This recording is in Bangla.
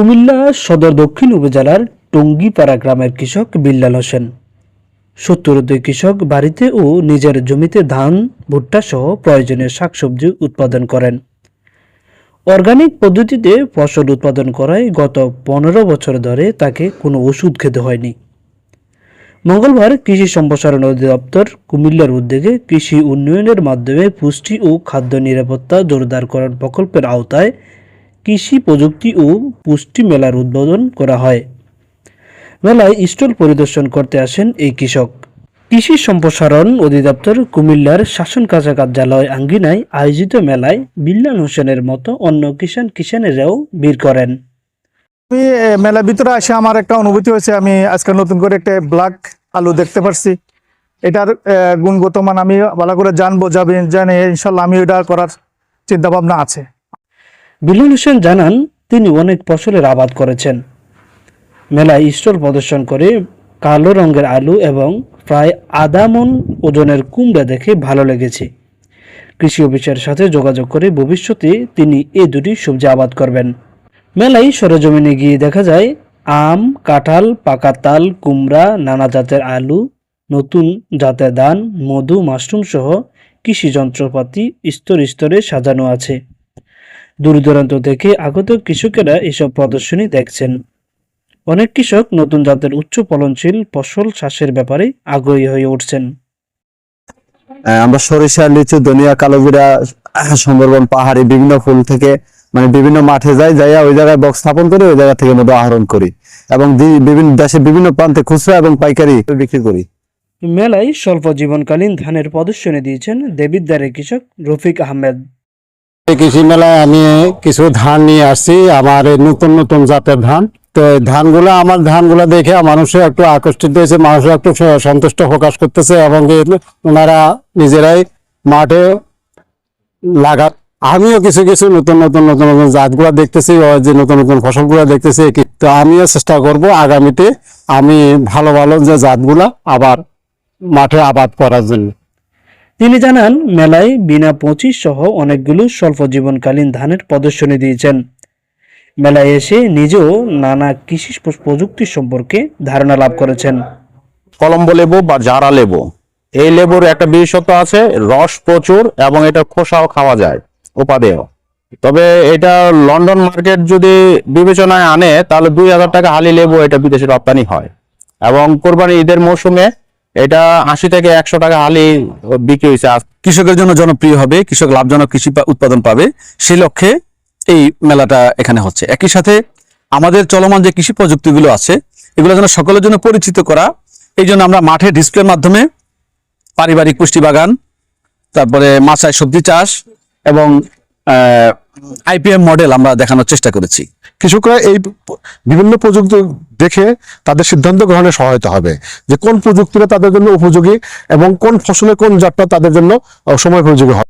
কুমিল্লা সদর দক্ষিণ উপজেলার টঙ্গিপাড়া গ্রামের কৃষক বিল্লাল হোসেন। সত্তরোদয় কৃষক বাড়িতে ও নিজের জমিতে ধান, ভুট্টা সহ প্রয়োজনীয় শাকসবজি উৎপাদন করেন। অর্গানিক পদ্ধতিতে ফসল উৎপাদন করায় গত পনেরো বছর ধরে তাকে কোনো ওষুধ খেতে হয়নি। মঙ্গলবার কৃষি সম্প্রসারণ অধিদপ্তর কুমিল্লার উদ্যোগে কৃষি উন্নয়নের মাধ্যমে পুষ্টি ও খাদ্য নিরাপত্তা জোরদার করার প্রকল্পের আওতায় কৃষি প্রযুক্তি ও পুষ্টি মেলার উদ্বোধন করা হয়। মেলায় স্টল পরিদর্শন করতে আসেন এই কৃষক। কৃষি সম্প্রসারণ অধিদপ্তর কুমিল্লার শাসন কাজা কার্যালয় আঙ্গিনায় আয়োজিত মেলায় বিল্লাল হোসেনের মতো অন্য কিষান কিষানেরাও ভিড় করেন। আমি মেলার ভিতরে আসে আমার একটা অনুভূতি হয়েছে। আমি আজকে নতুন করে একটা ব্ল্যাক আলু দেখতে পারছি। এটার গুণগত মান আমি ভালো করে জানব যাবে জানে, ইনশাল্লাহ আমি এটা করার চিন্তা ভাবনা আছে। বিল্লাল হোসেন জানান, তিনি অনেক ফসলের আবাদ করেছেন। মেলায় স্টল প্রদর্শন করে কালো রঙের আলু এবং প্রায় আধা মন ওজনের কুমড়া দেখে ভালো লেগেছে। কৃষি অফিসের সাথে যোগাযোগ করে ভবিষ্যতে তিনি এ দুটি সবজি আবাদ করবেন। মেলায় সরেজমিনে গিয়ে দেখা যায়, আম, কাঁঠাল, পাকা তাল, কুমড়া, নানা জাতের আলু, নতুন জাতের ধান, মধু, মাশরুম সহ কৃষি যন্ত্রপাতি স্তর স্তরে সাজানো আছে। দূর দূরান্ত থেকে আগত কৃষকেরা এসব প্রদর্শনী দেখছেন। অনেক কৃষক নতুন জাতের উচ্চ ফলনশীল ফসল চাষের ব্যাপারে আগ্রহী হয়ে উঠছেন। আমরা সরিষা লিচু ধনিয়া কালোজিরা সুন্দরবন পাহাড়ি বিভিন্ন ফুল থেকে মানে বিভিন্ন মাঠে যাই যাইয়া ওই জায়গায় বক্স স্থাপন করে ওই জায়গা থেকে মতো আহরণ করি এবং বিভিন্ন দেশের বিভিন্ন প্রান্তে খুচরা এবং পাইকারি বিক্রি করি। মেলায় স্বল্প জীবনকালীন ধানের প্রদর্শনী দিয়েছেন দেবিদ্বারের কৃষক রফিক আহমেদ। কৃষি মেলায় আমি কিছু ধান নিয়ে আসছি, আমার নতুন নতুন জাতের ধান। তো ধানগুলো, আমার ধানগুলো দেখে মানুষও একটু আকর্ষিত হয়েছে মানুষও একটু সন্তুষ্ট প্রকাশ করতেছে এবং ওনারা নিজেরাই মাঠে লাগা আমিও কিছু কিছু নতুন নতুন নতুন নতুন জাতগুলো দেখতেছি যে নতুন নতুন ফসলগুলো দেখতেছি তো আমিও চেষ্টা করব আগামীতে আমি ভালো ভালো যে জাতগুলা আবার মাঠে আবাদ করার জন্য। তিনি জানান, মেলায় বিনা পঁচিশ সহ অনেকগুলো স্বল্প জীবনকালীন ধানের প্রদর্শনী দিয়েছেন। মেলায় এসে নিজেও নানা কৃষি প্রযুক্তি সম্পর্কে ধারণা লাভ করেছেন। কলম্বো লেবু বা জারা লেবু, এই লেবুর একটা বিশেষত্ব আছে, রস প্রচুর এবং এটা খোসাও খাওয়া যায়, উপাদেয়। তবে এটা লন্ডন মার্কেট যদি বিবেচনায় আনে, তাহলে দুই হাজার টাকা হালি লেবু এটা বিদেশে রপ্তানি হয়। এবং কোরবানি ঈদের মৌসুমে এটা আশি থেকে একশো টাকা হালি বিক্রি হয়েছে। কৃষকের জন্য জনপ্রিয় হবে, কৃষক লাভজনক কৃষি উৎপাদন পাবে সেই লক্ষ্যে এই মেলাটা এখানে হচ্ছে। একই সাথে আমাদের চলমান যে কৃষি প্রযুক্তিগুলো আছে, এগুলো যেন সকলের জন্য পরিচিত করা, এই জন্য আমরা মাঠে ডিসপ্লের মাধ্যমে পারিবারিক পুষ্টি বাগান, তারপরে মাছায় সবজি চাষ এবং আইপিএম মডেল আমরা দেখানোর চেষ্টা করেছি। কৃষকরা এই বিভিন্ন প্রযুক্তি দেখে তাদের সিদ্ধান্ত গ্রহণে সহায়তা হবে যে কোন প্রযুক্তিটা তাদের জন্য উপযোগী এবং কোন ফসলে কোন জাতটা তাদের জন্য সময় উপযোগী হবে।